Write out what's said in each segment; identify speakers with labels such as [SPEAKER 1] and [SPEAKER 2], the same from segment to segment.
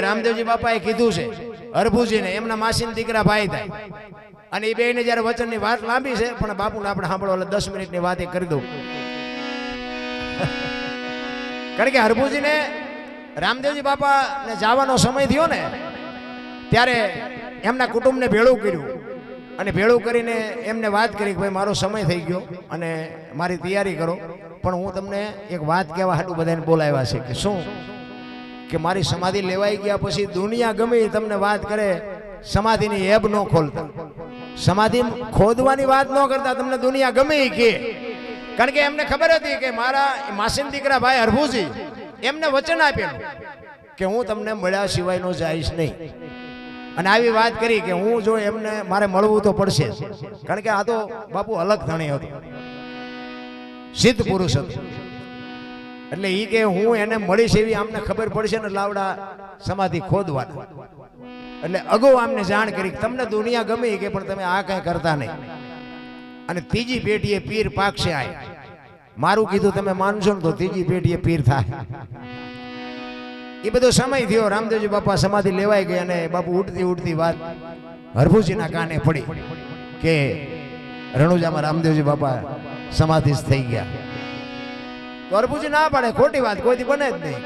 [SPEAKER 1] કહેવાય રામદેવજી બાપાએ કીધું છે, હરભુજીને એમના માસીના દીકરા ભાઈ થાય. અને એ બેને જ્યારે વચનની વાત લાંબી છે, પણ બાપુને આપણે સાંભળો, એટલે દસ મિનિટની વાત એ કરી દઉં. કારણ કે હરભુજીને રામદેવજી બાપાને જવાનો સમય થયો ને, ત્યારે એમના કુટુંબને ભેળું કર્યું. અને ભેળું કરીને એમને વાત કરી કે, ભાઈ, મારો સમય થઈ ગયો અને મારી તૈયારી કરો. પણ હું તમને એક વાત કહેવા હાટું બધાને બોલાવ્યા છે કે શું? કે મારી સમાધિ લેવાઈ ગયા પછી દુનિયા ગમે તમને વાત કરે, સમાધિની એબ ન ખોલતા. સમાધિ ખોદવાની વાત ન કરતા, તમને દુનિયા ગમે કે. કારણ કે એમને ખબર હતી કે મારા માસીન દીકરા ભાઈ હરભુજી, એમને વચન આપેલું કે હું તમને મળ્યા સિવાયનો જઈશ નહીં. અને આવી વાત કરી કે હું જો એમને મારે મળવું તો પડશે. કારણ કે આ તો બાપુ અલગ ધણી હતો. સિદ્ધ પુરુષ હતો. એટલે એ કે હું એને મળીશ એવી આમને ખબર પડશે ને લાવડા સમાધિ ખોદવા એટલે અગાઉ આમને જાણ કરી તમને દુનિયા ગમે કે, પણ તમે આ કઈ કરતા નહીં. અને ત્રીજી પેઢીએ પીર પાકશે આ મારું કીધું તમે માનશો ને તો ત્રીજી પેઢીએ પીર થાય. એ બધો સમય થયો, રામદેવજી બાપા સમાધિ લેવાઈ ગઈ અને બાપુ ઉઠતી ઉઠતી વાત હરભુજીના કાને પડી કે રણુજામાં રામદેવજી બાપા સમાધિ થઈ ગયા. તો ના પાડે, ખોટી વાત, કોઈથી બને જ નહીં.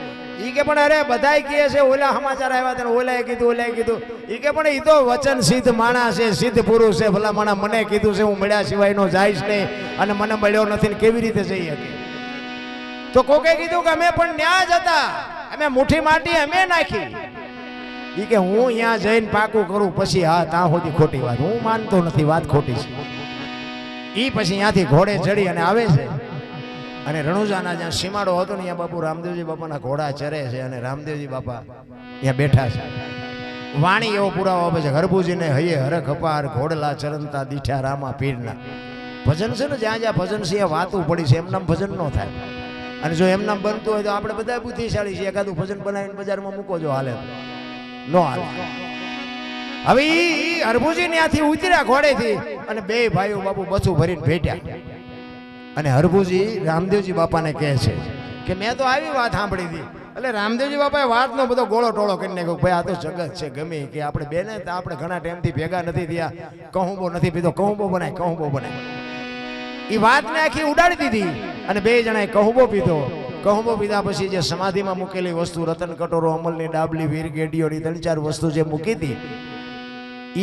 [SPEAKER 1] ઈ કે પણ અરે, બધાય કહે છે, ઓલા સમાચાર આવ્યા તને, ઓલાએ કીધું ઓલાએ કીધું. ઈ કે પણ ઈ તો વચન સિદ્ધ માણસ છે, સિદ્ધ પુરુષ છે ભલા માણા મને કીધું છે, હું મળ્યા સિવાયનો જઈશ નહીં અને મને મળ્યો નથી ને કેવી રીતે જઈ શકે? તો કોકે કીધું કે, અમે પણ ન્યા જ હતા, અમે મુઠ્ઠી માટી અમે નાખી. ઈ કે, હું અહીંયા જઈને પાકું કરું, પછી હા, ત્યાં સુધી ખોટી વાત. હું માનતો નથી, વાત ખોટી છે. ઈ પછી અહીંયાથી ઘોડે ચડી અને આવે છે. અને રણુજાના જ્યાં સીમાડો હતો ને, ત્યાં બાપુ રામદેવજી બાપાના ઘોડા ચરે છે અને રામદેવજી બાપા ત્યાં બેઠા છે. વાણી એવો પુરાવો આપે છે હરભુજીને હૈયે હરખ અપાર, ઘોડલા ચરંતા દીઠા રામા પીરના. ભજન છે ને, જ્યાં જ્યાં ભજન છે, એ વાતું પડી છે, એમનામ ભજન ન થાય. અને જો એમનામ બનતું હોય તો આપણે બધા બુદ્ધિશાળી છીએ, એકાદું ભજન બનાવીને બજારમાં મૂકો જો હાલે. નો હાલે. હવે હરભુજી ત્યાંથી ઉતર્યા ઘોડેથી અને બે ભાઈઓ બાપુ બસું ભરીને ભેટ્યા. અને હરભુજી રામદેવજી બાપાને કહે છે કે મેં તો આવી વાત સાંભળી હતી. એટલે રામદેવજી બાપાએ વાતનો બધો ગોળો ટોળો કરી નાખ્યો ભાઈ આ તો જગત છે, ગમે કે આપણે બેને આપણે ઘણા ટાઈમથી ભેગા નથી થયા. કહુંબો નથી પીધો, કહુંબો બનાય કહુંબો બનાય. એ વાતને આખી ઉડાડી દીધી અને બે જણાએ કહુંબો પીધો. કહુંબો પીધા પછી જે સમાધિમાં મૂકેલી વસ્તુ, રતન કટોરો, અમલની ડાબલી વીર ગેડીઓની ત્રણ ચાર વસ્તુ જે મૂકી હતી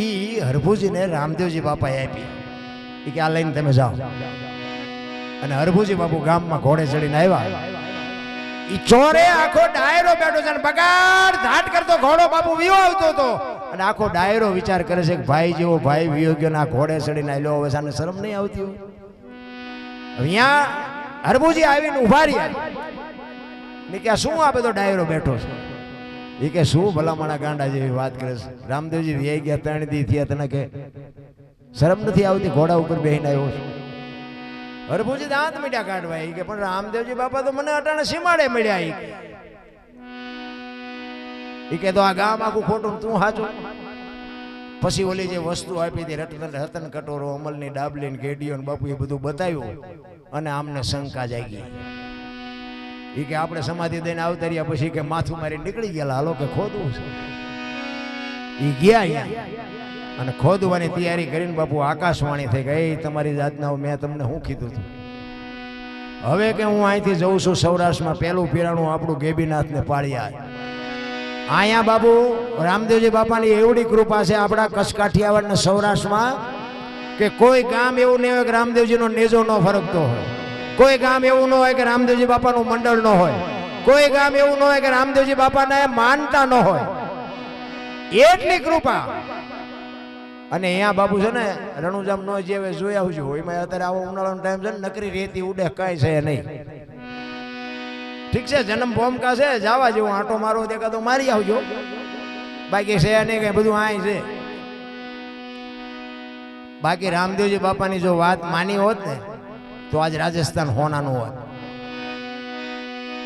[SPEAKER 1] એ હરભુજીને રામદેવજી બાપાએ આપી. એ કે આ લઈને તમે જાઓ. અને હરભુજી બાપુ ગામમાં ઘોડે ચડીને આવ્યા. ઈ ચોરે આખો ડાયરો બેઠો છે બગાડ ધાટ કરતો ઘોડો બાપુ વિયો આવતો હતો. અને આખો ડાયરો વિચાર કરે છે કે ભાઈ જેવો ભાઈ વિયો ગયો ના ઘોડે ચડીને આવ્યો હવે સાને શરમ નહીં આવતી અહીંયા હરભુજી આવીને ઊભા રહ્યા. ને કે શું આ બધો ડાયરો બેઠો છે? એ કે, શું ભલામણા ગાંડા જેવી વાત કરે છે? રામદેવજી વ્યાઈ ગયા ત્રણ દી થયા તને કે શરમ નથી આવતી? ઘોડા ઉપર બેહીને આવ્યો છું. હરભુજી દાંત મીઠા કાઢવા કે પણ રામદેવજી બાપા તો મને અટાણે સીમાડે મળ્યા એ કે. તો આ ગામ આખું ખોટું તું હાચું? પછી ઓલી જે વસ્તુ આપી હતી, રતન રતન કટોરો, અમલની ડાબલી ને ગેડીઓ ને બાપુ એ બધું બતાવ્યું, અને આમને શંકા જાગી. ઈ કે આપણે સમાધિ દઈને આવતાર્યા પછી કે માથું મારી નીકળી ગયા હાલો કે ખોદવું છે. એ ગયા અને ખોદવાની તૈયારી કરીને બાપુ આકાશવાણી થઈ ગઈ. તમારી જાતના મેં તમને શું કીધું હતું? હવે કે હું અહીંથી જઉં છું સૌરાષ્ટ્રમાં, પહેલું પીરાણું આપણું ગેબીનાથને પાળ્યા અહીંયા બાપુ, રામદેવજી બાપાની એવડી કૃપા છે આપણા કચ્છ સૌરાષ્ટ્રમાં, કે કોઈ ગામ એવું નહીં હોય કે રામદેવજીનો નેજો ન ફરકતો હોય. કોઈ ગામ એવું ન હોય કે રામદેવજી બાપાનું મંડળ ન હોય. કોઈ ગામ એવું ન હોય કે રામદેવજી બાપાને માનતા ન હોય. એટલી કૃપા અને અહીંયા બાબુ છે ને, રણુજામ નો જે જોયા જોઈ આવજો એમાં અત્યારે આવો ઉનાળાનો ટાઈમ છે ને, નકરી રેતી ઉડે, કાંઈ છે નહીં. ઠીક છે, જન્મ ભોમકા છે, જવા જેવું આંટો મારો દેખાતો મારી આવજો. બાકી છે નહીં કઈ બધું આય છે. બાકી રામદેવજી બાપાની જો વાત માની હોત ને, તો આજ રાજસ્થાન હોનાનું હોત.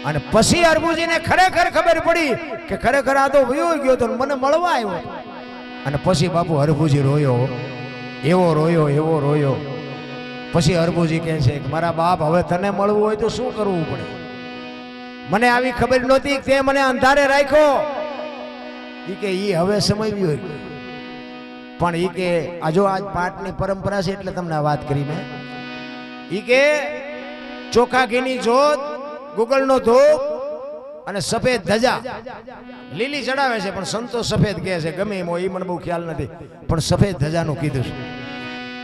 [SPEAKER 1] અને પછી અરબુજીને ખરેખર ખબર પડી કે ખરેખર આ તો વયો ગયો તો મને મળવા આવ્યો. અને પછી બાપુ હરભુજી રોયો. એવો રોયો એવો રોયો. પછી હરભુજી કહે છે કે મારા બાપ, હવે તને મળવું હોય તો શું કરવું પડે? મને આવી ખબર નહોતી તે મને અંધારે રાખ્યો. એ કે એ હવે સમય હોય. પણ એ કે આજો આજ પાઠની પરંપરા છે એટલે તમને વાત કરી મેં. એ કે ચોખા ઘીની જોત, ગૂગલનો ધૂપ અને સફેદ ધજા. લીલી ચડાવે છે પણ સંતો સફેદ કહે છે. ગમે એમ હોય એ મને બહુ ખ્યાલ નથી. પણ સફેદ ધજાનું કીધું છે.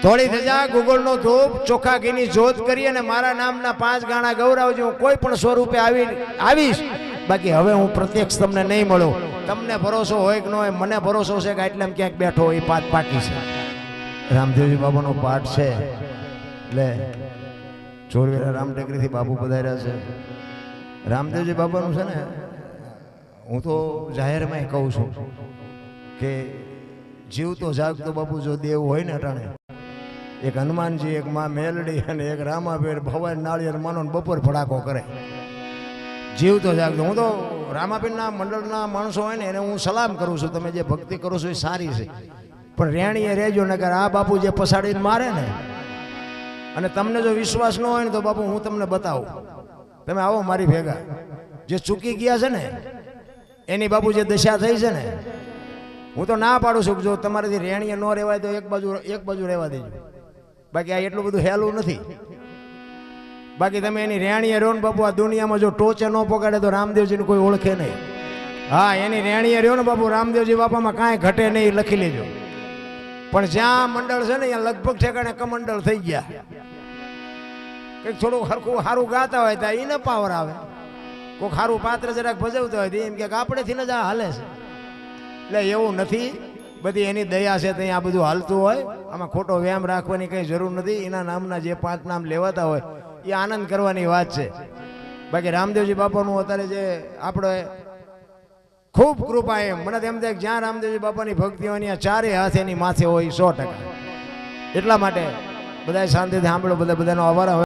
[SPEAKER 1] થોડી ધજા ગુગળનો ધૂપ ચોખા ઘીની જોત કરી અને મારા નામના પાંચ ગાણા ગૌરાવજી હું કોઈ પણ સ્વરૂપે આવી આવીશ. બાકી હવે હું પ્રત્યક્ષ તમને નહીં મળું. તમને ભરોસો હોય કે ન હોય મને ભરોસો છે કે એટલે ક્યાંક બેઠો એ પાઠ પાકી છે. રામદેવજી બાબાનો પાઠ છે. એટલે ચોરવેરા રામ બાબુ પધાર્યા છે. રામદેવજી બાબાનું છે ને, હું તો જાહેરમાં કહું છું કે જીવતો જાગતો બાપુ, જો દેવ હોય ને અટાણે, એક હનુમાનજી, એક માં મેલડી અને એક રામાભેર ભવાન નાળિયેર માનો બપોર ફડાકો કરે. જીવતો જાગતો. હું તો રામાબેનના મંડળના માણસો હોય ને, એને હું સલામ કરું છું. તમે જે ભક્તિ કરો છો એ સારી છે. પણ રેણીએ રહેજો નગર આ બાપુ જે પસાડીને મારે ને, અને તમને જો વિશ્વાસ ન હોય ને તો બાપુ હું તમને બતાવું. તમે આવો મારી ભેગા. જે ચૂકી ગયા છે ને, એની બાપુ જે દશા થઈ છે ને, હું તો ના પાડું છું જો તમારાથી રેણીએ ન રહેવાય તો એક બાજુ એક બાજુ રહેવા દેજો. બાકી આ એટલું બધું હેલું નથી. બાકી તમે એની રેણીએ રહ્યો ને બાપુ, આ દુનિયામાં જો ટોચે ન પકડે તો રામદેવજીને કોઈ ઓળખે નહીં. હા, એની રેણીએ રહ્યો ને બાપુ, રામદેવજી બાપામાં કાંઈ ઘટે નહીં, લખી લેજો. પણ જ્યાં મંડળ છે ને, ત્યાં લગભગ ઠેકાણે કમંડળ થઈ ગયા. કંઈક થોડું હરખું સારું ગાતા હોય તો એને પાવર આવે. કોઈક સારું પાત્ર જરાક ભજવતો હોય તો એમ કે આપણેથી જ આ હાલે છે. એટલે એવું નથી. બધી એની દયા છે ત્યાં આ બધું હાલતું હોય. આમાં ખોટો વ્યાયામ રાખવાની કંઈ જરૂર નથી. એના નામના જે પાંચ નામ લેવાતા હોય એ આનંદ કરવાની વાત છે. બાકી રામદેવજી બાપાનું અત્યારે જે આપણે ખૂબ કૃપા એમ. મને તો એમ થાય જ્યાં રામદેવજી બાપાની ભક્તિ હોય ત્યાં ચારે હાથ એની માથે હોય સો ટકા. એટલા માટે બધા શાંતિથી સાંભળો, બધા બધાનો આભાર. હવે